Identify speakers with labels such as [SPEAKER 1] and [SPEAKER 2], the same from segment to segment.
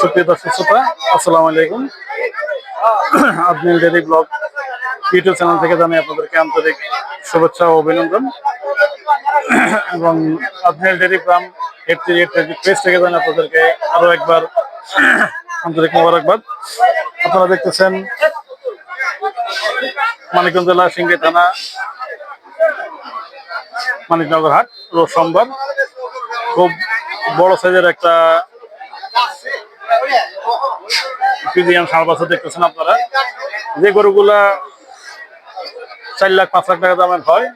[SPEAKER 1] সুপ্রিয় দর্শক শ্রোতা, আসসালামু আলাইকুম। আপনি ডেলি ব্লগ ইউটিউব চ্যানেল থেকে জানাই আপনাদেরকে আন্তরিক শুভেচ্ছা ও অভিনন্দন। এবং dairy farm eighty eight page থেকে জানাই আপনাদেরকে আরও একবার আন্তরিক মোবারকবাদ। আপনারা দেখতেছেন মানিকগঞ্জ জেলা সিংড়ি থানা, মানিকনগর হাট, রোজ সোমবার। খুব বড় সাইজের একটা ফিজিয়ান ষাঁড় দেখতেছেন আপনারা। যে গরুগুলা চার লাখ, পাঁচ লাখ টাকা দামের হয়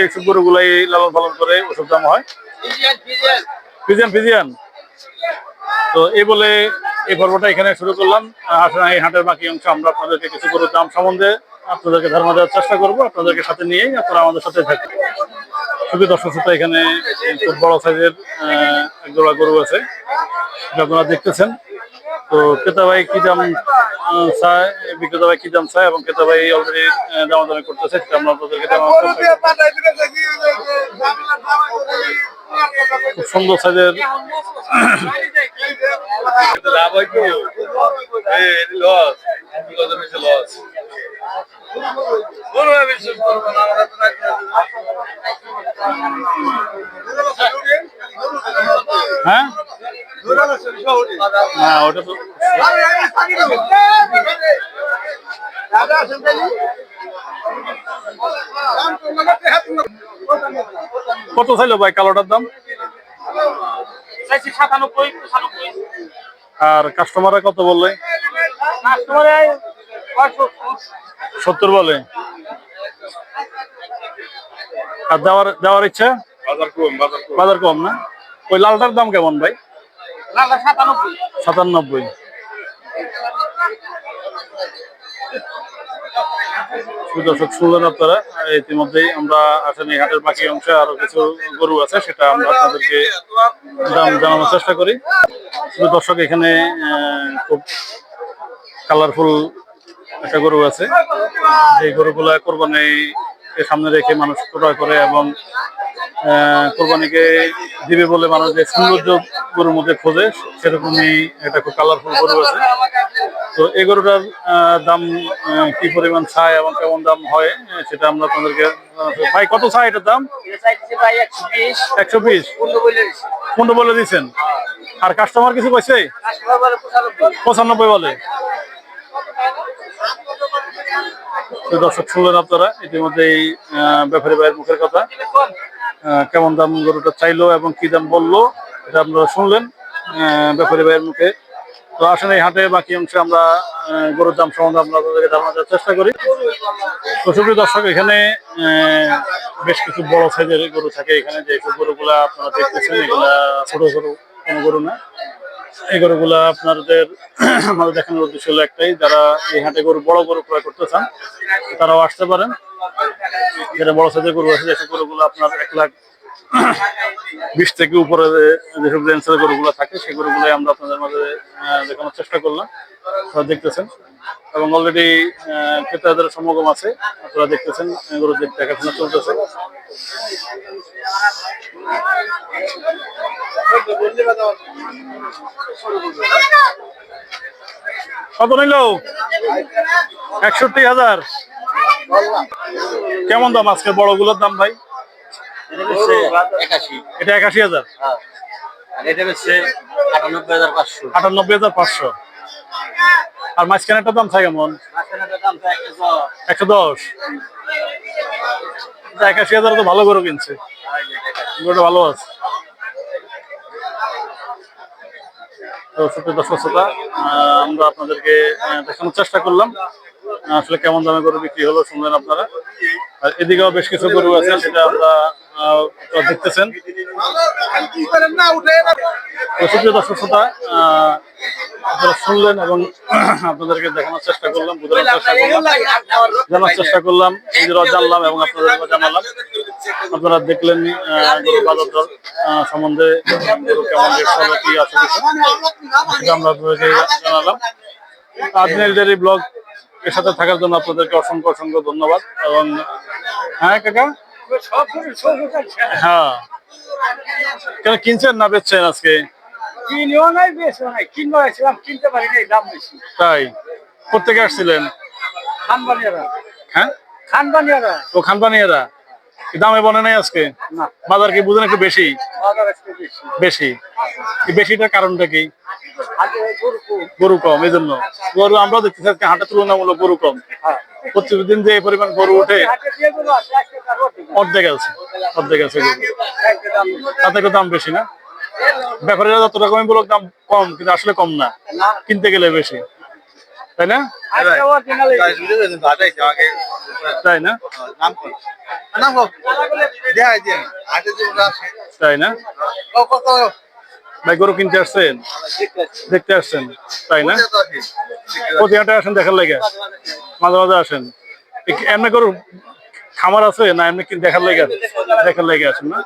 [SPEAKER 1] এইসব গরুগুলাই লালন পালন করে ওসব দাম হয়। তো এই বলে এই পর্বটা এখানে শুরু করলাম। আসলে এই হাটের বাকি অংশ আমরা আপনাদেরকে কিছু গরুর দাম সম্বন্ধে আপনাদেরকে ধারণা দেওয়ার চেষ্টা করব। আপনাদেরকে সাথে নিয়েই আপনারা আমাদের সাথে থাকবেন। খুবই দর্শক শ্রোতা এখানে খুব বড় সাইজের আহ, এক জোড়া গরু আছে আপনারা দেখতেছেন তো ক্রেতা ভাই কি দাম চায় বিক্রেতা ভাই কি দাম চায় এবং ক্রেতা ভাই অলরেডি দামাদামি করতেছে সেটা আমরা আপনাদেরকে। খুব সুন্দর সাইজের
[SPEAKER 2] লাভ হয় কি লস লস না
[SPEAKER 1] হ্যাঁ? হ্যাঁ ওটা তো কত চাইলো ভাই কালোটার দাম?
[SPEAKER 3] সাতানব্বই
[SPEAKER 1] আর কাস্টমাররা কত বললে?
[SPEAKER 3] কাস্টমারে
[SPEAKER 1] সত্তর বলে। আর দেওয়ার দেওয়ার ইচ্ছা?
[SPEAKER 2] বাজার কম বাজার কম।
[SPEAKER 1] না? ওই লালটার দাম কেমন ভাই?
[SPEAKER 3] সাতানব্বই।
[SPEAKER 1] দর্শক শুনলেন আপনারা ইতিমধ্যেই আমরা আসলে এই হাটের বাকি অংশে আরও কিছু গরু আছে সেটা আমরা আপনাদেরকে দাম জানানোর চেষ্টা করি। শুধু দর্শক এখানে খুব কালারফুল একটা গরু আছে। যে গরুগুলা কোরবানি সামনে রেখে মানুষ ক্রয় করে এবং কোরবানিকে দিবে বলে মানুষ যে সৌন্দর্য গরুর মধ্যে খোঁজে, সেরকমই একটা খুব কালারফুল গরু আছে। তো এই গরুটার দাম কি পরিমাণ চায় এবং কেমন দাম হয় সেটা আমরা তোমাদেরকে ভাই, কত চাই এটার দাম?
[SPEAKER 3] একশো বিশ। পনেরো বলে
[SPEAKER 1] দিচ্ছেন আর কাস্টমার কিছু পাইছে
[SPEAKER 3] পঁচানব্বই
[SPEAKER 1] বলে। তো দর্শক, শুনলেন আপনারা, ইতিমধ্যেই ব্যাপারী ভাইয়ের মুখের কথা। কেমন দাম গরুটা চাইলো এবং কি দাম বলল, এটা আপনারা শুনলেন ব্যাপারী ভাইয়ের মুখে। তো আসলে এই হাটে, বাকি অংশে আমরা গরুর দাম সম্বন্ধে আমরা আপনাদেরকে দেওয়ার চেষ্টা করি। তো সুপ্রিয় দর্শক, এখানে বেশ কিছু বড় সাইজের গরু থাকে এখানে। যে গরুগুলা আপনারা দেখতেছেন, এগুলা ছোট গরু, কোনো গরু না। এই গরুগুলা আপনাদের আমাদের দেখানোর উদ্দেশ্য হলো একটাই যারা এই হাটে গরু বড় গরু ক্রয় করতে চান তারাও আসতে পারেন। যেটা বড় সাইজের গরু আছে যেসব গরুগুলো আপনার এক লাখ বিশ থেকে উপরে যেসব রেঞ্জের গরুগুলো থাকে সেই গরুগুলো আমরা আপনাদের মাঝে দেখানোর চেষ্টা করলাম। আপনারা দেখতেছেন। এবং অলরেডি ক্রেতাদের সমাগম আছে। আপনারা দেখতেছেন আহ, গরু দেখাশোনা চলতেছে। কত নিল একষট্টি হাজার। কেমন দাম আজকে বড়গুলোর দাম ভাই? এটা একাশি হাজার।
[SPEAKER 3] আটানব্বই হাজার পাঁচশো।
[SPEAKER 1] আর মাঝখানেরটার দাম থাকে কেমন?
[SPEAKER 3] একশো
[SPEAKER 1] দশ। একাশি হাজার তো ভালো করে কিনছে। ভালো আছে। তো সত্যি দর্শক শ্রোতা, আমরা আপনাদেরকে দেখানোর চেষ্টা করলাম। আসলে কেমন দামে গরু বিক্রি হলো শুনলেন আপনারা। আর এদিকেও বেশ কিছু গরু আছে সেটা আমরা দেখতেছেন। সুপ্রিয় দর্শক শ্রোতা, আপনারা শুনলেন এবং আপনাদেরকে দেখানোর চেষ্টা করলাম বোঝানোর চেষ্টা করলাম জানার চেষ্টা করলাম নিজেরাও জানলাম এবং আপনাদেরকে জানালাম। আপনারা দেখলেন বাজার দর সম্বন্ধে গরু কেমন রেট চলে কি আছে আমরা আপনাদেরকে জানালাম। ব্লগ এর সাথে থাকার জন্য আপনাদেরকে অসংখ্য অসংখ্য ধন্যবাদ এবং হ্যাঁ কাকা? হ্যাঁ। কেন কিনছেন না বেচছেন আজকে?
[SPEAKER 4] কিনেও নাই বেশও নাই। কিনবো আসছিলাম কিনতে পারি নাই দাম বেশি।
[SPEAKER 1] তাই? কোথেকে আসছিলেন?
[SPEAKER 4] খানবানিয়ারা।
[SPEAKER 1] হ্যাঁ?
[SPEAKER 4] খানবানিয়ারা।
[SPEAKER 1] ও খানপানিয়ারা কি দামে বনে নাই আজকে? বাজার কি বুঝেন একটু বেশি?
[SPEAKER 4] বাজার বেশি।
[SPEAKER 1] বেশি। বেশিটার কারণটা কি?
[SPEAKER 4] গরু কম।
[SPEAKER 1] এই জন্য। গরু আমরা দেখতেছি আজকে হাটের তুলনামূলক গরু কম।
[SPEAKER 4] হ্যাঁ।
[SPEAKER 1] প্রত্যেকদিন যে পরিমাণ গরু ওঠে
[SPEAKER 4] হাটে অর্ধেক।
[SPEAKER 1] অর্ধেক আছে অর্ধেক আছে। তাতে একটু দাম বেশি না? ব্যাপারীরা যত রকমই বলুক দাম কম কিন্তু আসলে কম না।
[SPEAKER 4] না।
[SPEAKER 1] কিনতে গেলে বেশি। তাই না? তাই না? তাই না? ভাই গরু কিনতে আসছেন? দেখতে আসছেন? তাই না? প্রতি হাটে আসেন দেখার লাগে। মাঝে মাঝে আসেন। এমনি গরু খামার আছে না এমনি দেখার লাগে? দেখার লাগে আসেন না?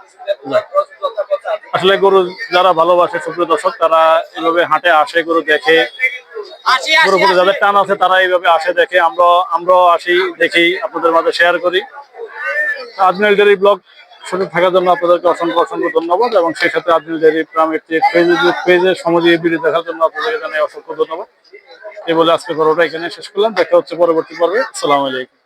[SPEAKER 1] আসলে গরু যারা ভালোবাসে সুপ্রিয় দর্শক তারা এভাবে হাটে আসে গরু দেখে। গরু প্রতি যাদের টান আছে তারা এইভাবে আসে দেখে। আমরা আমরাও আসি দেখি আপনাদের মাঝে শেয়ার করি। আজমেল ডেরি ব্লগ শুনে থাকার জন্য আপনাদেরকে অসংখ্য অসংখ্য ধন্যবাদ এবং সেই সাথে আজমেল ডেরি প্রামের পেজে সমাজীয় ভিডিও দেখার জন্য আপনাদেরকে জানাই অসংখ্য ধন্যবাদ। এই বলে আজকে পর্বটা এখানে শেষ করলাম। দেখা হচ্ছে পরবর্তী পর্বে। আসসালামু আলাইকুম।